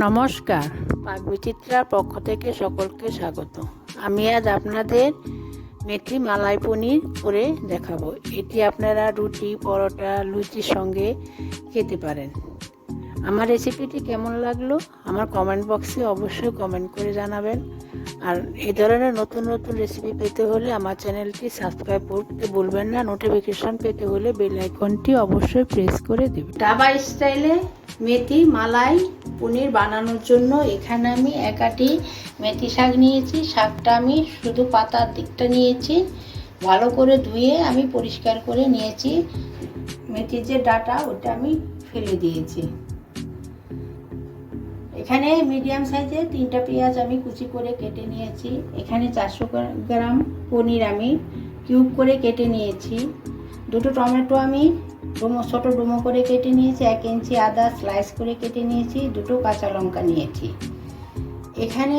নমস্কার। পাক বিচিত্রার পক্ষ থেকে সকলকে স্বাগত। আমি আজ আপনাদের মেথি মালাই পনির করে দেখাবো। এটি আপনারা রুটি, পরোটা, লুচির সঙ্গে খেতে পারেন। আমার রেসিপিটি কেমন লাগল? আমার কমেন্ট বক্সে অবশ্যই কমেন্ট করে জানাবেন। আর এই ধরনের নতুন নতুন রেসিপি পেতে হলে আমার চ্যানেলটি সাবস্ক্রাইব করতে ভুলবেন না। নোটিফিকেশান পেতে হলে বেল আইকনটি অবশ্যই প্রেস করে দেবেন। ডাবা স্টাইলে মেথি মালাই পনির বানানোর জন্য এখানে আমি একাটি মেথি শাক নিয়েছি। শাকটা আমি শুধু পাতার দিকটা নিয়েছি। ভালো করে ধুয়ে আমি পরিষ্কার করে নিয়েছি। মেথির যে ডাটা, ওটা আমি ফেলে দিয়েছি। এখানে মিডিয়াম সাইজে তিনটা পেঁয়াজ আমি কুচি করে কেটে নিয়েছি। এখানে চারশো গ্রাম পনির আমি কিউব করে কেটে নিয়েছি। দুটো টমেটো আমি ডুমো ছোটো ডুমো করে কেটে নিয়েছি, এক ইঞ্চি আদা স্লাইস করে কেটে নিয়েছি, দুটো কাঁচা লঙ্কা নিয়েছি। এখানে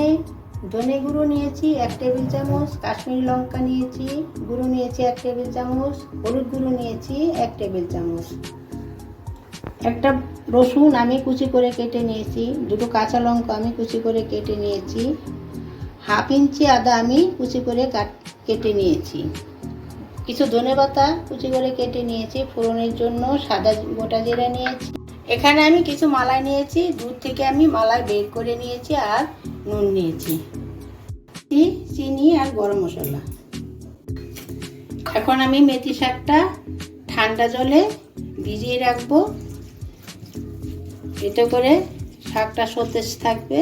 ধনে গুঁড়ো নিয়েছি, এক টেবিল চামচ, কাশ্মীরি লঙ্কা নিয়েছি, গুঁড়ো নিয়েছি এক টেবিল চামচ, হলুদ গুঁড়ো নিয়েছি এক টেবিল চামচ। একটা রসুন আমি কুচি করে কেটে নিয়েছি, দুটো কাঁচা লঙ্কা আমি কুচি করে কেটে নিয়েছি। হাফ ইঞ্চি আদা আমি কুচি করে কাট কেটে নিয়েছি। কিছু ধনে পাতা কুচি করে কেটে নিয়েছি, ফোড়নের জন্য সাদা গোটা জিরা নিয়েছি। এখানে আমি কিছু মালাই নিয়েছি দুধ থেকে আমি মালাই বের করে নিয়েছি আর নুন নিয়েছি। চিনি আর গরম মশলা। এখন আমি মেথি শাকটা ঠান্ডা জলে ভিজিয়ে রাখব। এতে করে শাকটা সতেজ থাকবে।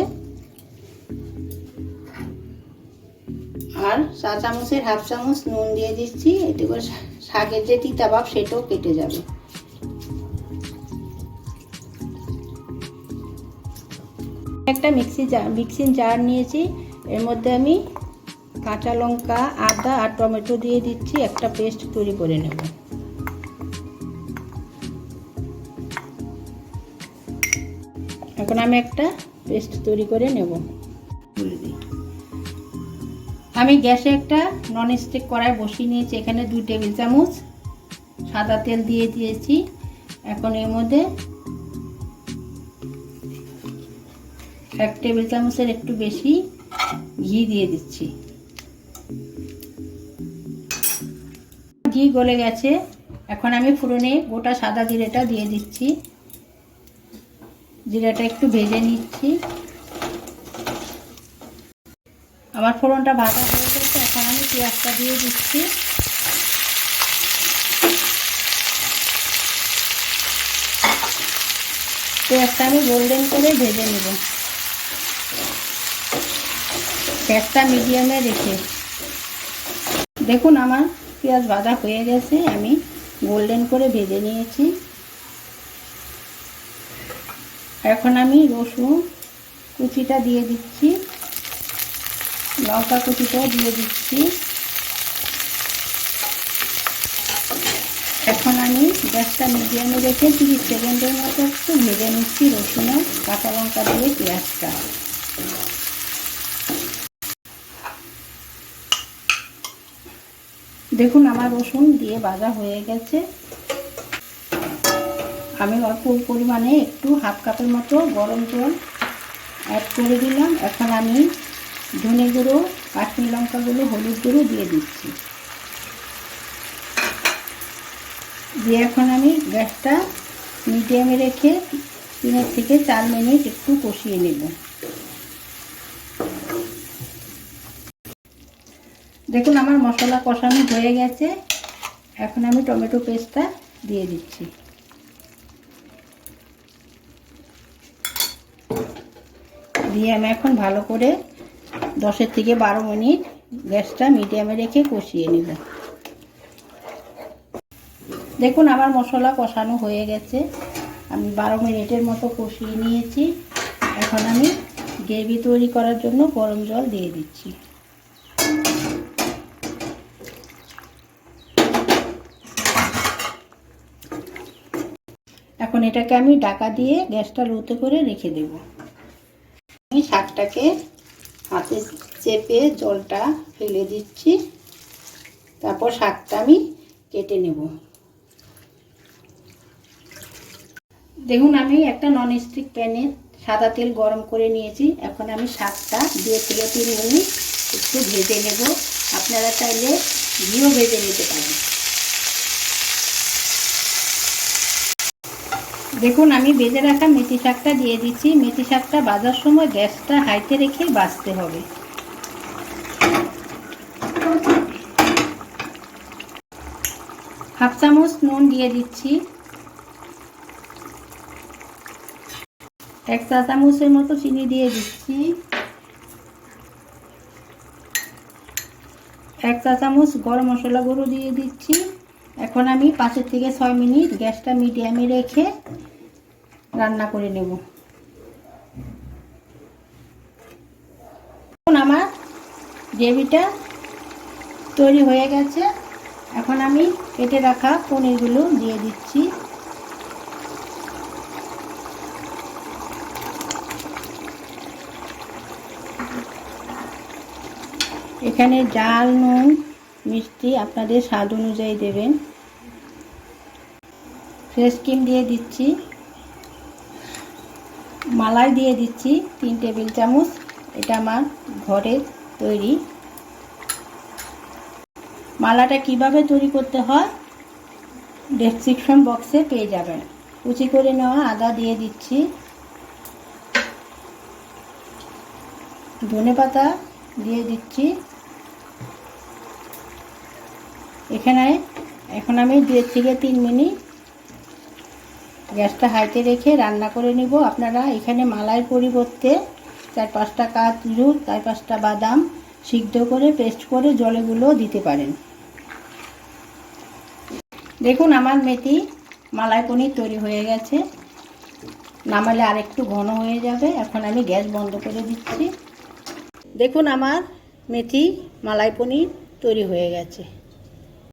আর চা চামচের হাফ চামচ নুন দিয়ে দিচ্ছি, এতে করে শাকের যে তিতা ভাব সেটাও কেটে যাবে। একটা মিক্সি মিক্সিং জার নিয়েছি, এর মধ্যে আমি কাঁচা লঙ্কা, আদা আর টমেটো দিয়ে দিচ্ছি, একটা পেস্ট তৈরি করে নেব। এখন আমি একটা পেস্ট তৈরি করে নেব। আমি গ্যাসে একটা নন স্টিক কড়াই বসিয়ে নিয়েছি। এখানে দুই টেবিল চামচ সাদা তেল দিয়ে দিয়েছি। এখন এর মধ্যে এক টেবিল চামচের একটু বেশি ঘি দিয়ে দিচ্ছি। ঘি গলে গেছে। এখন আমি ফুরনে গোটা সাদা জিরেটা দিয়ে দিচ্ছি। জিরাটা একটু ভেজে নিচ্ছি। আমার ফোড়নটা ভাজা হয়ে গেছে, এখন আমি পেঁয়াজটা দিয়ে দিচ্ছি। পেঁয়াজটা আমি গোল্ডেন করে ভেজে নেব। গ্যাসটা মিডিয়ামে রেখে। দেখুন আমার পেঁয়াজ ভাজা হয়ে গেছে, আমি গোল্ডেন করে ভেজে নিয়েছি। এখন আমি রসুন কুচিটা দিয়ে দিচ্ছি। লঙ্কা কুচিটাও দিয়ে দিচ্ছি। এখন আমি গ্যাসটা মিডিয়ামে রেখে তিরিশ সেকেন্ডের মতো একটু ভেজে নিচ্ছি রসুন কাঁচা লঙ্কা দিয়ে পেঁয়াজটা। দেখুন, আমার রসুন দিয়ে ভাজা হয়ে গেছে। আমি অল্প পরিমাণে একটু হাফ কাপের মতো গরম জল অ্যাড করে দিলাম। এখন আমি ধনে গুঁড়ো, কাশ্মীর লঙ্কাগুলো হলুদ গুঁড়ো দিয়ে দিচ্ছি। দিয়ে এখন আমি গ্যাসটা মিডিয়ামে রেখে তিনের থেকে চার মিনিট একটু কষিয়ে নেব। দেখুন, আমার মশলা কষানো হয়ে গেছে। এখন আমি টমেটো পেস্টটা দিয়ে দিচ্ছি। দিয়ে আমি এখন ভালো করে দশের থেকে বারো মিনিট গ্যাসটা মিডিয়ামে রেখে কষিয়ে নেব। দেখুন আমার মশলা কষানো হয়ে গেছে। আমি বারো মিনিটের মতো কষিয়ে নিয়েছি। এখন আমি গ্রেভি তৈরি করার জন্য গরম জল দিয়ে দিচ্ছি। এখন এটাকে আমি ডাকা দিয়ে গ্যাসটা লোতে করে রেখে দেবো। আমি শাকটাকে হাতে চেপে জলটা ফেলে দিচ্ছি। তারপর শাকটা আমি কেটে নেব। দেখুন, আমি একটা নন স্টিক প্যানে সাদা তেল গরম করে নিয়েছি। এখন আমি শাকটা দিয়ে থেকে তিন মিনিট একটু ভেজে নেব। আপনারা চাইলে ঘিও ভেজে নিতে পারেন। দেখুন, আমি বেজে রাখা মেথি শাকটা দিয়ে দিচ্ছি। মেথি শাকটা বাজার সময় গ্যাসটা হাইতে রেখে বাজতে হবে। হাফ চামচ নুন দিয়ে দিচ্ছি। এক চা চামচের মতো চিনি দিয়ে দিচ্ছি। এক চা চামচ গরম মশলা গুঁড়ো দিয়ে দিচ্ছি। এখন আমি পাঁচের থেকে ছয় মিনিট গ্যাসটা মিডিয়ামে রেখে রান্না করে নেব। এখন আমার গ্রেভিটা তৈরি হয়ে গেছে। এখন আমি কেটে রাখা পনিরগুলো দিয়ে দিচ্ছি। এখানে জাল নুন, মিষ্টি আপনাদের স্বাদ অনুযায়ী দেবেন। ফ্রেশ ক্রিম দিয়ে দিচ্ছি। মালাই দিয়ে দিচ্ছি তিন টেবিল চামচ। এটা আমার ঘরের তৈরি। মালাটা কীভাবে তৈরি করতে হয় ডেসক্রিপশন বক্সে পেয়ে যাবেন। কুচি করে নেওয়া আদা দিয়ে দিচ্ছি। ধনে পাতা দিয়ে দিচ্ছি। এখানে, এখন আমি দুই থেকে তিন মিনিট গ্যাসটা হাইতে রেখে রান্না করে নিব। আপনারা এখানে মালাইয়ের পরিবর্তে চার পাঁচটা কাজু, চার পাঁচটা বাদাম সিদ্ধ করে পেস্ট করে জলেগুলো দিতে পারেন। দেখুন আমার মেথি মালাই পনির তৈরি হয়ে গেছে। নামালে আরেকটু ঘন হয়ে যাবে। এখন আমি গ্যাস বন্ধ করে দিচ্ছি। দেখুন আমার মেথি মালাই পনির তৈরি হয়ে গেছে।